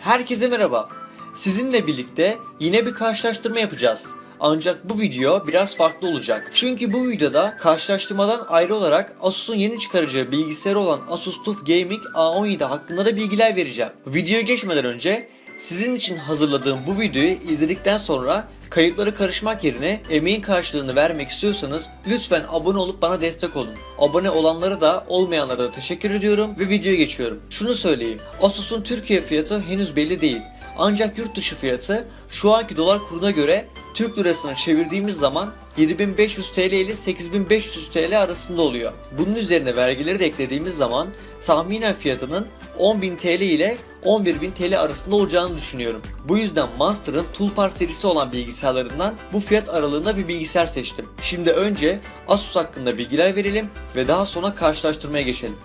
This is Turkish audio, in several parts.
Herkese merhaba. Sizinle birlikte yine bir karşılaştırma yapacağız. Ancak bu video biraz farklı olacak. Çünkü bu videoda karşılaştırmadan ayrı olarak Asus'un yeni çıkaracağı bilgisayarı olan Asus TUF Gaming A17 hakkında da bilgiler vereceğim. Videoya geçmeden önce sizin için hazırladığım bu videoyu izledikten sonra kayıpları karışmak yerine emeğin karşılığını vermek istiyorsanız lütfen abone olup bana destek olun. Abone olanlara da olmayanlara da teşekkür ediyorum ve videoya geçiyorum. Şunu söyleyeyim. Asus'un Türkiye fiyatı henüz belli değil. Ancak yurt dışı fiyatı şu anki dolar kuruna göre Türk lirasına çevirdiğimiz zaman 7500 TL ile 8500 TL arasında oluyor. Bunun üzerine vergileri de eklediğimiz zaman tahminen fiyatının 10.000 TL ile 11.000 TL arasında olacağını düşünüyorum. Bu yüzden Monster'ın Toolbar serisi olan bilgisayarlarından bu fiyat aralığında bir bilgisayar seçtim. Şimdi önce Asus hakkında bilgiler verelim ve daha sonra karşılaştırmaya geçelim.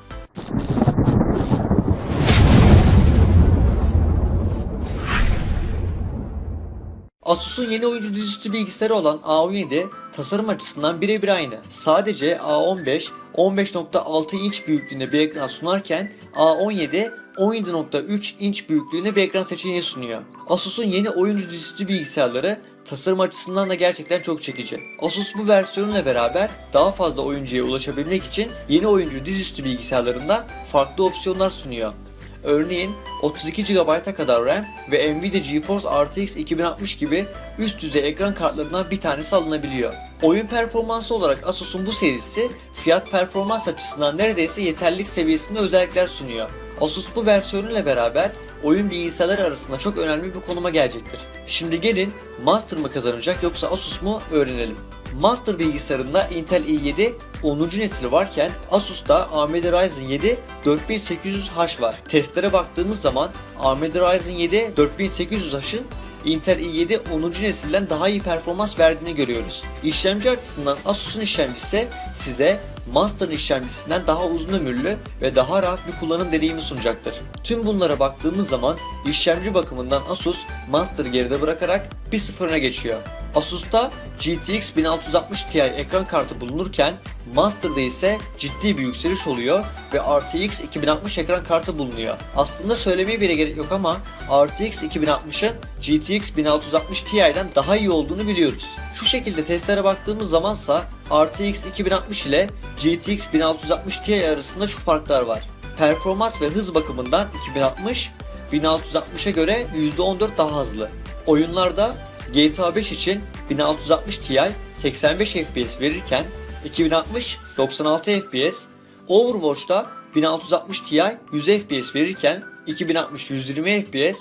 Asus'un yeni oyuncu dizüstü bilgisayarı olan A17 tasarım açısından birebir aynı. Sadece A15 15.6 inç büyüklüğünde bir ekran sunarken A17 17.3 inç büyüklüğünde bir ekran seçeneği sunuyor. Asus'un yeni oyuncu dizüstü bilgisayarları tasarım açısından da gerçekten çok çekici. Asus bu versiyonla beraber daha fazla oyuncuya ulaşabilmek için yeni oyuncu dizüstü bilgisayarlarında farklı opsiyonlar sunuyor. Örneğin 32 GB'a kadar RAM ve Nvidia GeForce RTX 2060 gibi üst düzey ekran kartlarından bir tanesi alınabiliyor. Oyun performansı olarak Asus'un bu serisi fiyat performans açısından neredeyse yeterlilik seviyesinde özellikler sunuyor. Asus bu versiyonuyla beraber oyun bilgisayarları arasında çok önemli bir konuma gelecektir. Şimdi gelin Master mı kazanacak yoksa Asus mu öğrenelim. Master bilgisayarında Intel i7 10. nesil varken Asus'ta AMD Ryzen 7 4800H var. Testlere baktığımız zaman AMD Ryzen 7 4800H'ın Intel i7 10. nesilden daha iyi performans verdiğini görüyoruz. İşlemci açısından Asus'un işlemcisi size Master'ın işlemcisinden daha uzun ömürlü ve daha rahat bir kullanım deneyimi sunacaktır. Tüm bunlara baktığımız zaman işlemci bakımından Asus Master'ı geride bırakarak bir sıfırına geçiyor. Asus'ta GTX 1660 Ti ekran kartı bulunurken Master'da ise ciddi bir yükseliş oluyor ve RTX 2060 ekran kartı bulunuyor. Aslında söylemeye bile gerek yok ama RTX 2060'ın GTX 1660 Ti'den daha iyi olduğunu biliyoruz. Şu şekilde testlere baktığımız zamansa RTX 2060 ile GTX 1660 Ti arasında şu farklar var. Performans ve hız bakımından 2060 1660'a göre %14 daha hızlı. Oyunlarda GTA 5 için 1660 Ti 85 FPS verirken 2060 96 FPS, Overwatch'ta 1660 Ti 100 FPS verirken 2060 120 FPS,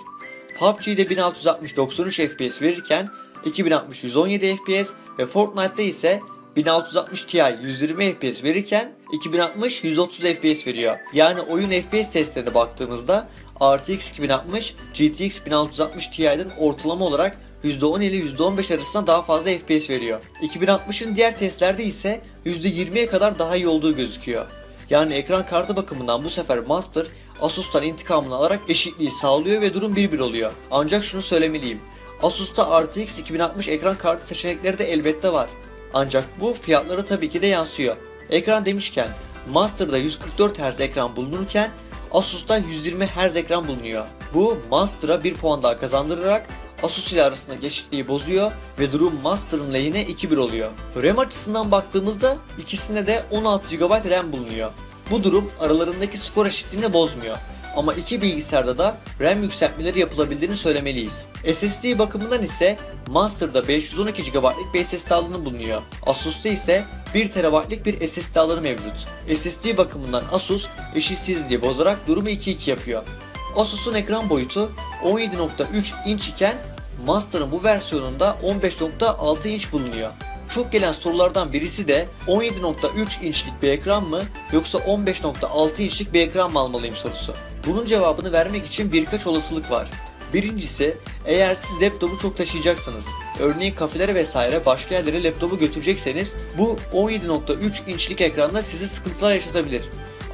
PUBG'de 1660 93 FPS verirken 2060 117 FPS ve Fortnite'da ise 1660 Ti 120 FPS verirken 2060 130 FPS veriyor. Yani oyun FPS testlerine baktığımızda RTX 2060 GTX 1660 Ti'den ortalama olarak %10 ile %15 arasında daha fazla FPS veriyor. 2060'ın diğer testlerde ise %20'ye kadar daha iyi olduğu gözüküyor. Yani ekran kartı bakımından bu sefer Master Asus'tan intikamını alarak eşitliği sağlıyor ve durum 1-1 oluyor. Ancak şunu söylemeliyim. Asus'ta RTX 2060 ekran kartı seçenekleri de elbette var. Ancak bu fiyatlara tabii ki de yansıyor. Ekran demişken Master'da 144 Hz ekran bulunurken Asus'ta 120 Hz ekran bulunuyor. Bu Master'a 1 puan daha kazandırarak Asus ile arasındaki eşitliği bozuyor ve durum Master'ın lehine 2-1 oluyor. RAM açısından baktığımızda ikisinde de 16 GB RAM bulunuyor. Bu durum aralarındaki skor eşitliğini bozmuyor. Ama iki bilgisayarda da RAM yükseltmeleri yapılabildiğini söylemeliyiz. SSD bakımından ise Master'da 512 GB'lık bir SSD alanı bulunuyor. Asus'ta ise 1 TB'lık bir SSD alanı mevcut. SSD bakımından Asus eşitsizliği bozarak durumu 2-2 yapıyor. Asus'un ekran boyutu 17.3 inç iken Master'ın bu versiyonunda 15.6 inç bulunuyor. Çok gelen sorulardan birisi de 17.3 inçlik bir ekran mı yoksa 15.6 inçlik bir ekran mı almalıyım sorusu. Bunun cevabını vermek için birkaç olasılık var. Birincisi eğer siz laptopu çok taşıyacaksanız, örneğin kafelere vesaire başka yerlere laptopu götürecekseniz bu 17.3 inçlik ekranda size sıkıntılar yaşatabilir.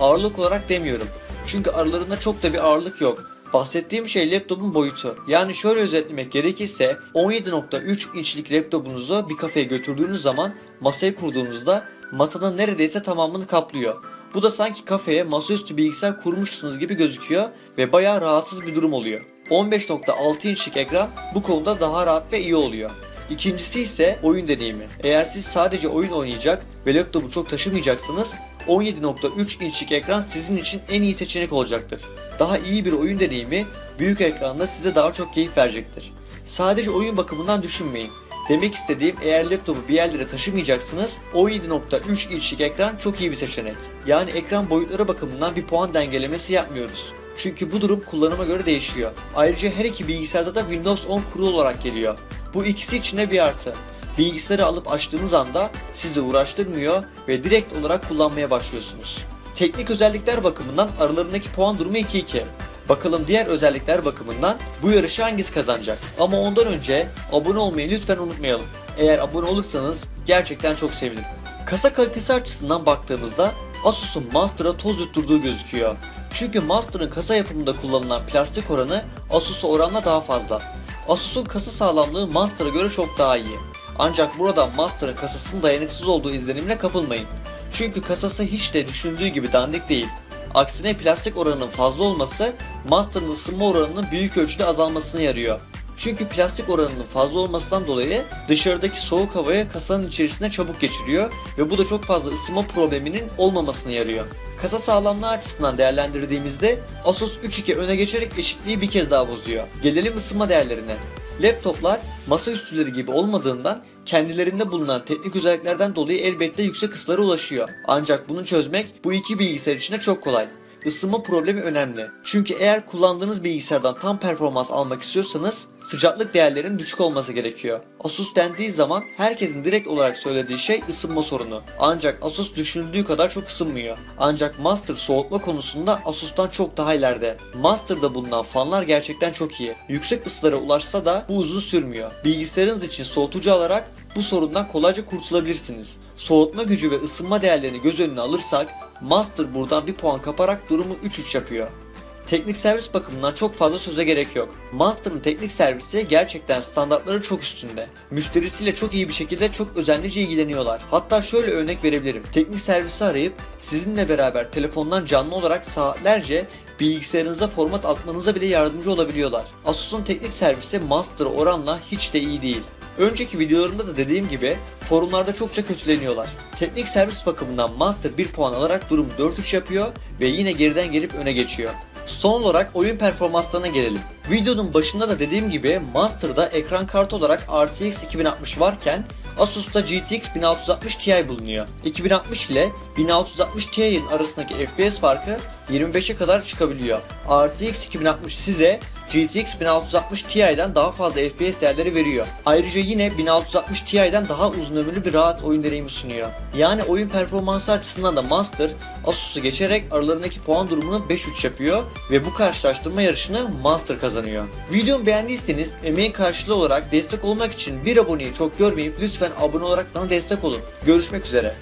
Ağırlık olarak demiyorum. Çünkü aralarında çok da bir ağırlık yok. Bahsettiğim şey laptopun boyutu. Yani şöyle özetlemek gerekirse 17.3 inçlik laptopunuzu bir kafeye götürdüğünüz zaman masaya kurduğunuzda masanın neredeyse tamamını kaplıyor. Bu da sanki kafeye masaüstü bilgisayar kurmuşsunuz gibi gözüküyor ve bayağı rahatsız bir durum oluyor. 15.6 inçlik ekran bu konuda daha rahat ve iyi oluyor. İkincisi ise oyun deneyimi. Eğer siz sadece oyun oynayacak ve laptopu çok taşımayacaksanız 17.3 inçlik ekran sizin için en iyi seçenek olacaktır. Daha iyi bir oyun deneyimi büyük ekranda size daha çok keyif verecektir. Sadece oyun bakımından düşünmeyin. Demek istediğim eğer laptopu bir yerlere taşımayacaksınız 17.3 inçlik ekran çok iyi bir seçenek. Yani ekran boyutları bakımından bir puan dengelemesi yapmıyoruz. Çünkü bu durum kullanıma göre değişiyor. Ayrıca her iki bilgisayarda da Windows 10 kurulu olarak geliyor. Bu ikisi içine bir artı. Bilgisayarı alıp açtığınız anda sizi uğraştırmıyor ve direkt olarak kullanmaya başlıyorsunuz. Teknik özellikler bakımından aralarındaki puan durumu 2-2. Bakalım diğer özellikler bakımından bu yarışı hangisi kazanacak? Ama ondan önce abone olmayı lütfen unutmayalım. Eğer abone olursanız gerçekten çok sevinirim. Kasa kalitesi açısından baktığımızda Asus'un Master'a toz yutturduğu gözüküyor. Çünkü Master'ın kasa yapımında kullanılan plastik oranı Asus'a oranla daha fazla. Asus'un kasa sağlamlığı Master'a göre çok daha iyi. Ancak burada Master'ın kasasının dayanıksız olduğu izlenimine kapılmayın. Çünkü kasası hiç de düşündüğü gibi dandik değil. Aksine plastik oranının fazla olması Master'ın ısınma oranının büyük ölçüde azalmasına yarıyor. Çünkü plastik oranının fazla olmasından dolayı dışarıdaki soğuk havayı kasanın içerisine çabuk geçiriyor ve bu da çok fazla ısınma probleminin olmamasına yarıyor. Kasa sağlamlığı açısından değerlendirdiğimizde Asus 3.2 öne geçerek eşitliği bir kez daha bozuyor. Gelelim ısınma değerlerine. Laptoplar masaüstüleri gibi olmadığından kendilerinde bulunan teknik özelliklerden dolayı elbette yüksek ısılara ulaşıyor. Ancak bunu çözmek bu iki bilgisayar için çok kolay. Isınma problemi önemli. Çünkü eğer kullandığınız bilgisayardan tam performans almak istiyorsanız sıcaklık değerlerinin düşük olması gerekiyor. Asus dendiği zaman herkesin direkt olarak söylediği şey ısınma sorunu. Ancak Asus düşünüldüğü kadar çok ısınmıyor. Ancak Master soğutma konusunda Asus'tan çok daha ileride. Master'da bulunan fanlar gerçekten çok iyi. Yüksek ısılara ulaşsa da bu uzun sürmüyor. Bilgisayarınız için soğutucu alarak bu sorundan kolayca kurtulabilirsiniz. Soğutma gücü ve ısınma değerlerini göz önüne alırsak Master buradan bir puan kaparak durumu 3-3 yapıyor. Teknik servis bakımından çok fazla söze gerek yok. Master'ın teknik servisi gerçekten standartları çok üstünde. Müşterisiyle çok iyi bir şekilde çok özenlice ilgileniyorlar. Hatta şöyle örnek verebilirim. Teknik servisi arayıp sizinle beraber telefondan canlı olarak saatlerce bilgisayarınıza format atmanıza bile yardımcı olabiliyorlar. Asus'un teknik servisi Master'a oranla hiç de iyi değil. Önceki videolarımda da dediğim gibi forumlarda çokça kötüleniyorlar. Teknik servis bakımından Master 1 puan alarak durum 4-3 yapıyor ve yine geriden gelip öne geçiyor. Son olarak oyun performanslarına gelelim. Videonun başında da dediğim gibi Master'da ekran kartı olarak RTX 2060 varken Asus'ta GTX 1660 Ti bulunuyor. 2060 ile 1660 Ti'nin arasındaki FPS farkı 25'e kadar çıkabiliyor. RTX 2060 size GTX 1660 Ti'den daha fazla FPS değerleri veriyor. Ayrıca yine 1660 Ti'den daha uzun ömürlü bir rahat oyun deneyimi sunuyor. Yani oyun performansı açısından da Master Asus'u geçerek aralarındaki puan durumunu 5-3 yapıyor ve bu karşılaştırma yarışını Master kazanıyor. Videomu beğendiyseniz emeğin karşılığı olarak destek olmak için bir aboneyi çok görmeyip lütfen abone olarak bana destek olun. Görüşmek üzere.